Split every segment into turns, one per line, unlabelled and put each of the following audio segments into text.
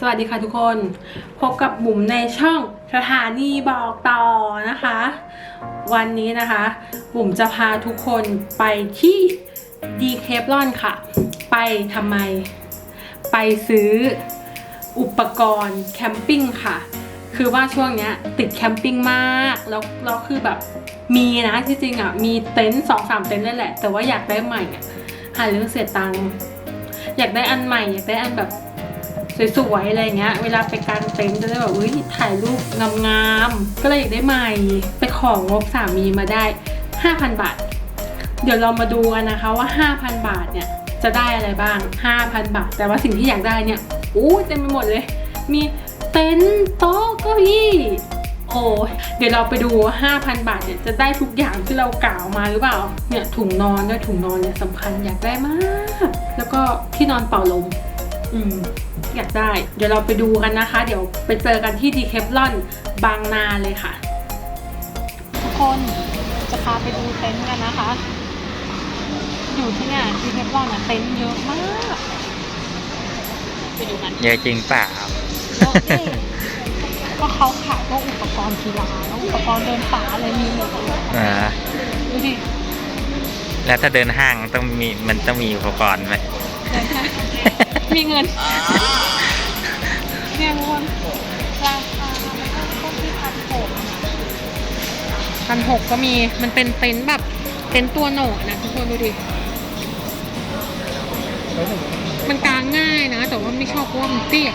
สวัสดีค่ะทุกคน พบกับบุ๋มในช่องสถานีบอกต่อนะคะ วันนี้นะคะ บุ๋มจะพาทุกคนไปที่ดีเคปลอนค่ะ ไปทำไม ไปซื้ออุปกรณ์แคมปิ้งค่ะ คือว่าช่วงเนี้ยติดแคมปิ้งมาก แล้วแล้วคือแบบมีนะที่จริงอะ มีเต็นท์สองสามเต็นท์เลยแหละ แต่ว่าอยากได้ใหม่อะหาเรื่องเสียตังค์อยากได้อันใหม่ อยากได้อันแบบ สวยๆอะไรเงี้ย เวลาไปกางเต็นท์จะได้แบบเฮ้ยถ่ายรูปงามๆ ก็เลยอยากได้ใหม่ไปของงบสามีมาได้ 5,000 บาท เดี๋ยวเรามาดูกันนะคะว่า 5,000 บาทเนี่ยจะได้อะไรบ้าง 5,000 บาท แต่ว่าสิ่งที่อยากได้เนี่ยอู้เต็มไปหมดเลย มีเต็นท์โต๊ะเก้าอี้โอ้เดี๋ยวเราไปดูว่า5,000 บาทเนี่ยจะได้ทุกอย่างที่เรากล่าวมาหรือเปล่า เนี่ยถุงนอนด้วยถุงนอนเนี่ยสำคัญอยากได้มาก แล้วก็ที่นอนเป่าลม อืม อยากได้ เดี๋ยวเราไปดูกันนะคะ เดี๋ยวไปเจอกันที่ดีเคปลอนบางนาเลยค่ะ ทุกคนจะพาไปดูเต็นท์กันนะคะ อยู่ที่เนี่ยดีเคปลอนอะเต็นท์เยอะมากไปดูกัน
เยอะจริงเปล่า
เยอะดิก็เขาขายพวกอุปกรณ์กีฬาแล้วอุปกรณ์เดินป่าอะไรมีหมดเลย
อ่า
ดูดิ
แล้วถ้าเดินห้างต้องมีมันต้องมีอุปกรณ์ไหม
เดินห้าง มีเงินเรียงวนราคามันก็ต้นที่พันหกพันหกก็มีมันเป็นเต็นท์แบบเต็นท์ตัวโหนดนะทุกคนดูดิมันกางง่ายนะ แต่ว่าไม่ชอบเพราะว่ามันเตี้ย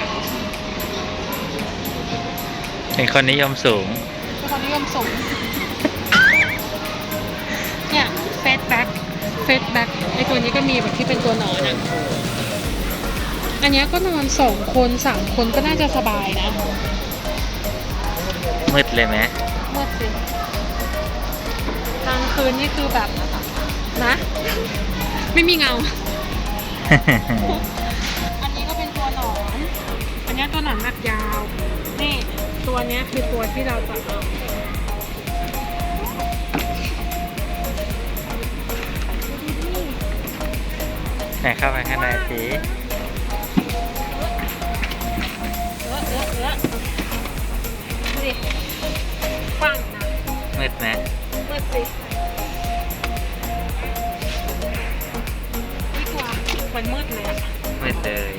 เป็นคนนิยมสูง
เป็นคนนิยมสูง เนี่ยเฟสแบ็คเฟสแบ็คไอตัวนี้ก็มีแบบที่เป็นตัวหนอนอะ อันเนี้ยก็นอนสองคนสามคนก็น่าจะสบายนะ
มืดเลยไหม
เมื่อสิกลางคืนนี่คือแบบนะ ไม่มีเงา อันนี้ก็เป็นตัวหนอน อันเนี้ยตัวหนอนหนักยาว นี่ตัวเนี้ยคือตัวที่เราจะเอา
ไหนเข้าไปข้างในสิ มืดไหม
เปิดสินี่ตัวมันมืดเลยอะ
มืดเลย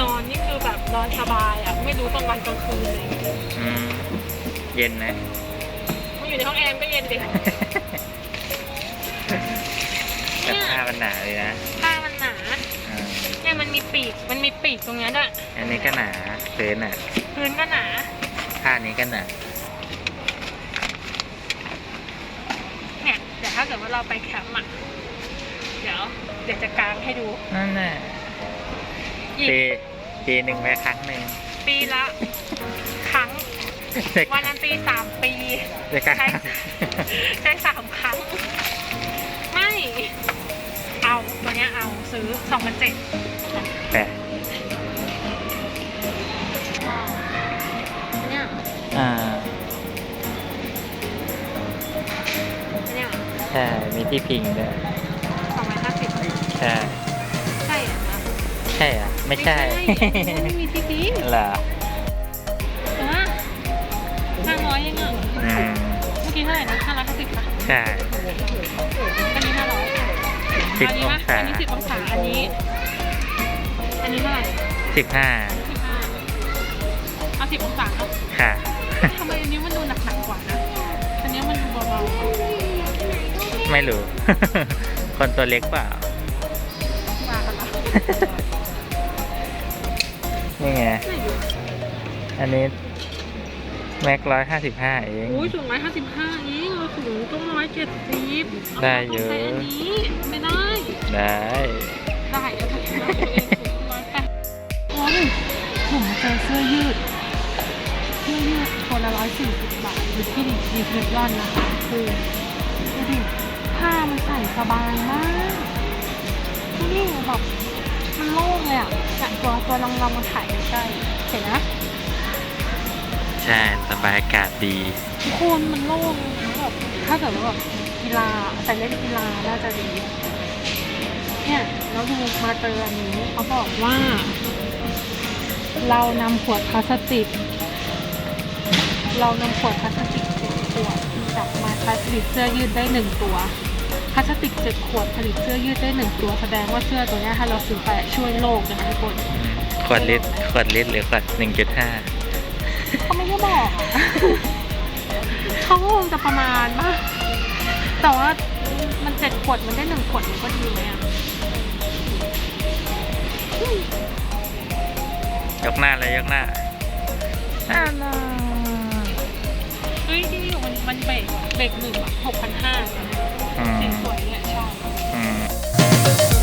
นอนนี่คือแบบนอนสบายอะไม่รู้กลางวันกลางคืนเลย
อืมเย็นนะ
มันอยู่ในห้องแอร์ก็เย็นดิ
แต่ผ้ามันหนาเลยนะ
ผ้ามันหนา
อ่า
เนี่ยมันมีปีก มันมีปีกตรงเนี้ยด้วย
อันนี้ก็หนาพื้นอะ
พื้นก็หนา
ผ้านี้ก็หนา
เนี่ยเดี๋ยวถ้าเกิดว่าเราไปแคมป์อะเดี๋ยว เดี๋ยวจะกางให้ดู
นั่นน่ะ
อีก
ปีปีหนึ่งไปครั้งหนึ่ง
ปีละ ครั้งวันนันตีสามปี
จะกล้า
ใช่ใช้สามครั้ง ไม่ เอาตัวเนี้ยเอาซื้อสองพันเจ็ด
แต่
เนี่ย
อ่า ช่ มีที่พิงด้วย
สองร้อยห้าสิบ
ใช่
ใช่เหรอคะ
ใช่อะไม่ใช่
ไม่มีที่พิง
เหรอ
แต่ว่าห้าร้อยยังอะ
อืม
เมื่อกี้เท่าไหร่นะห้าร้อยห้าสิบค่ะ
ใช่
อันนี้ห้าร้อย
สิบ
อันนี้
อง
ปะ
ศา
อันนี้สิบองศาอันนี้ อันนี้เท่าไหร่
สิบห้า
สิบห้าเอาสิบองศาเนาะ
ค่ะ
ทำไมอันนี้มันดูหนักๆกว่านะ อันนี้มันดูเบาๆ
ไม่รู้ คนตัวเล็กเปล่า
มากันละ
นี่ไง
ไม่รู้
อันนี้ แม็กร้อยห้าสิบห้าเอง
อุ้ยสูงร้อยห้าสิบห้าเองเราสูงต้องร้อยเจ็ดสิบ
ได้เยอะ
ใช้อันนี้ ไม่ได้
ได้
ได้เอาไปเราตัวเองสูงร้อยแปดโอ้ยผมมาเจอเสื้อยืดเสื้อยืดคนละร้อยสี่สิบบาทอยู่ที่ดีเทลลอนนะคะคือดูดิ ผ้ามันใส่สบายมากดูดิแบบมันโล่งเลยอะจากตัวตัวลองลองมาถ่ายใกล้เห็นนะ
ใช่สบายอากาศดี
โคนมันโล่งนแบบถ้าเกิดว่าแบบกีฬาใส่เล่นกีฬาน่าจะดีเนี่ยแล้วดูมาเจออันนี้เขาบอกว่า เรานำขวดพลาสติก เรานำขวดพลาสติกเจ็ดขวดกลับมาผลิตเสื้อยืดได้หนึ่งตัว พลาสติกเจ็ดขวดผลิตเสื้อยืดได้หนึ่งตัวแสดงว่าเสื้อตัวเนี้ยถ้าเราซื้อไปช่วยโลกนะคะทุกคน
ขวดลิตรขวดลิตรหรือขวดหนึ่งจุดห้า
เขาไม่ได้บอกอะเขาคงจะประมาณว่าแต่ว่ามันเจ็ดขวดมันได้หนึ่งขวดมันก็ดีไหมอะ
ยกหน้าเลยยกหน้าอ้าวน่า
เฮ้ยดีอยู่มันมันเบรกเบรกหนึ่งอะหกพันห้า
อืม
สีสวยเนี่ยช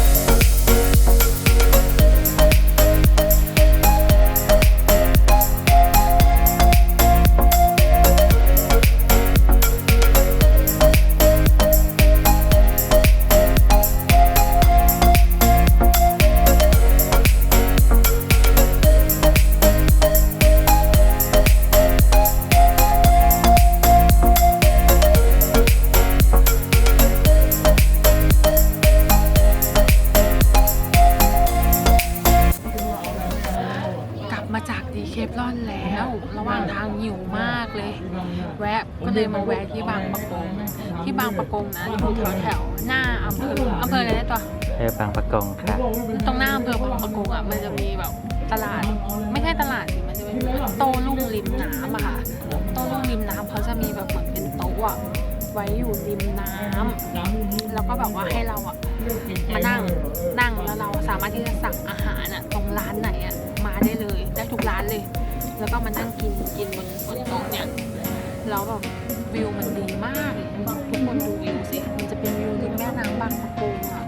ก็เลยมาแวะที่บางปะกง ที่บางปะกงนะอยู่แถวแถวๆหน้าอำเภออำเภออะไรนะตัว
เออบางประกงค่ะ
ตรงหน้าอำเภอบางปะกงอะมันจะมีแบบตลาด ไม่ใช่ตลาดสิมันจะเป็นโต้รุ่งริมน้ำอะค่ะโต้รุ่งริมน้ำเขาจะมีแบบเหมือนเป็นโต๊ะอะไว้อยู่ริมน้ำแล้วก็แบบว่าให้เราอะมานั่งนั่งแล้วเราสามารถที่จะสั่งอาหารอะตรงร้านไหนอะมาได้เลยได้ทุกร้านเลย แล้วก็มานั่งกินกินบนบนโต๊ะเนี่ย แล้วแบบวิวมันดีมากทุกคนดูวิวสิ มันจะเป็นวิวริมแม่น้ำบางปะกงอะ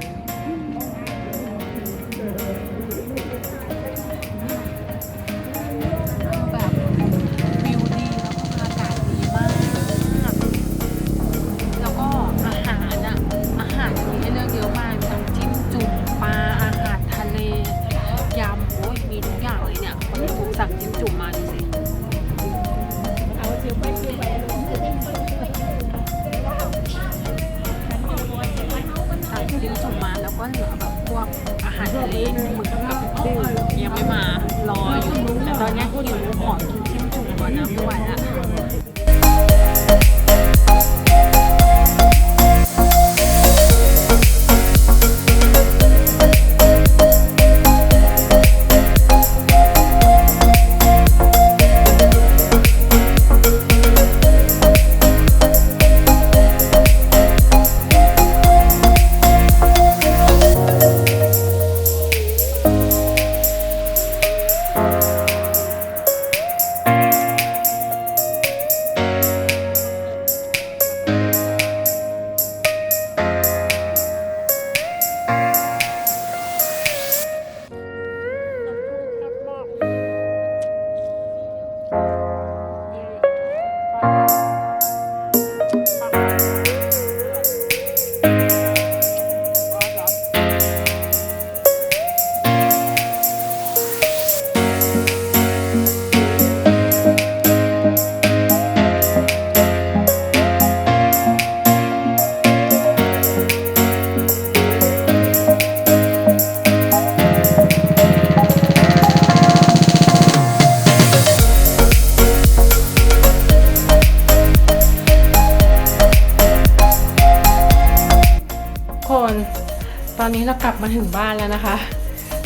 ถึงบ้านแล้วนะคะ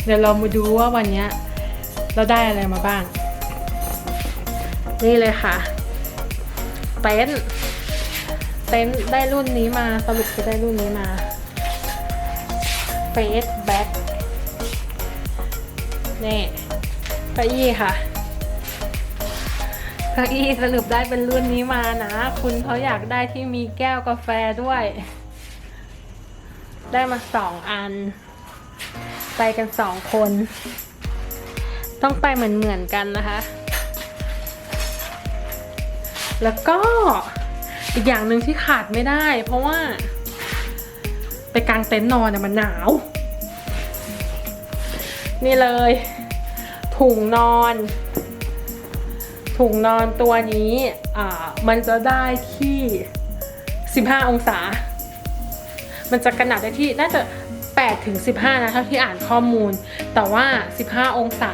เดี๋ยวเรามาดูว่าวันนี้เราได้อะไรมาบ้าง นี่เลยค่ะ เต็นเต็นได้รุ่นนี้มาสรุปจะได้รุ่นนี้มาเฟสแบ็คนี่เก้าอี้ค่ะเก้าอี้สรุปได้เป็นรุ่นนี้มานะ คุณเขาอยากได้ที่มีแก้วกาแฟด้วย ได้มาสองอัน ไปกันสองคน ต้องไปเหมือนเหมือนกันนะคะ แล้วก็อีกอย่างหนึ่งที่ขาดไม่ได้ เพราะว่า ไปกางเต็นท์นอนเนี่ยมันหนาว นี่เลย ถุงนอน ถุงนอนตัวนี้อ่ามันจะได้ที่ 15 องศา มันจะกระหนาบได้ที่น่าจะ 8ถึง15 นะเท่าที่อ่านข้อมูล แต่ว่า 15 องศา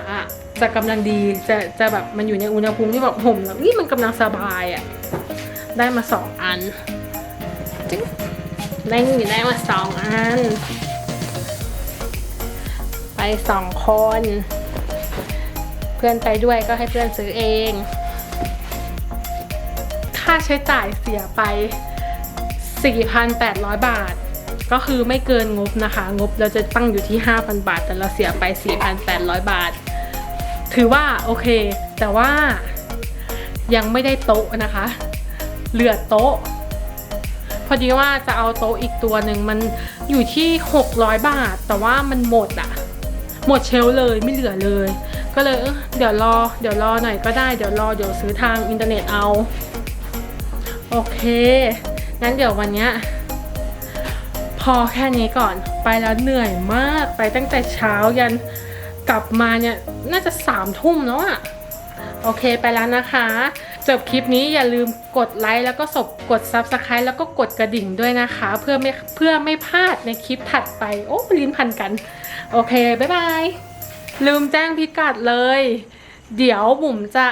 จะกำลังดีจะจะแบบมันอยู่ในอุณหภูมิที่แบบห่มแล้วนี่มันกำลังสบายอะ่ะได้มาสองอันจิ๊งได้นี่ได้มาสองอัน ไปสองคน เพื่อนไปด้วยก็ให้เพื่อนซื้อเอง ค่าใช้จ่ายเสียไป 4,800 บาท ก็คือไม่เกินงบนะคะ งบเราจะตั้งอยู่ที่ 5,000 บาท แต่เราเสียไป 4,800 บาท ถือว่าโอเค แต่ว่ายังไม่ได้โต๊ะนะคะ เหลือโต๊ะ พอดีว่าจะเอาโต๊ะอีกตัวหนึ่งมันอยู่ที่ 600 บาท แต่ว่ามันหมดอะหมดเชลเลยไม่เหลือเลย ก็เลยเออเดี๋ยวรอ เดี๋ยวรอหน่อยก็ได้เดี๋ยวรอเดี๋ยวซื้อทางอินเทอร์เน็ตเอา โอเคงั้นเดี๋ยววันเนี้ย พอแค่นี้ก่อนไปแล้วเหนื่อยมากไปตั้งแต่เช้ายันกลับมาเนี่ยน่าจะสามทุ่มแล้วอะโอเคไปแล้วนะคะ จบคลิปนี้อย่าลืมกดไลค์แล้วก็สบกด Subscribe แล้วก็กดกระดิ่งด้วยนะคะ เพื่อไม่เพื่อไม่พลาดในคลิปถัดไป โอ้ลิ้นพันกัน โอเค บ๊ายบาย ลืมแจ้งพิกัดเลย เดี๋ยวบุ๋มจะ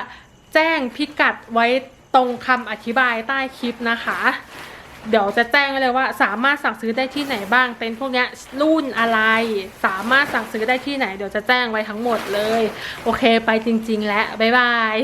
แจ้งพิกัดไว้ตรงคำอธิบายใต้คลิปนะคะ เดี๋ยวจะแจ้งไว้เลยว่า สามารถสั่งซื้อได้ที่ไหนบ้าง เต็นท์พวกนี้รุ่นอะไร สามารถสั่งซื้อได้ที่ไหน เดี๋ยวจะแจ้งไว้ทั้งหมดเลย โอเค ไปจริง ๆ แล้วบ๊ายบาย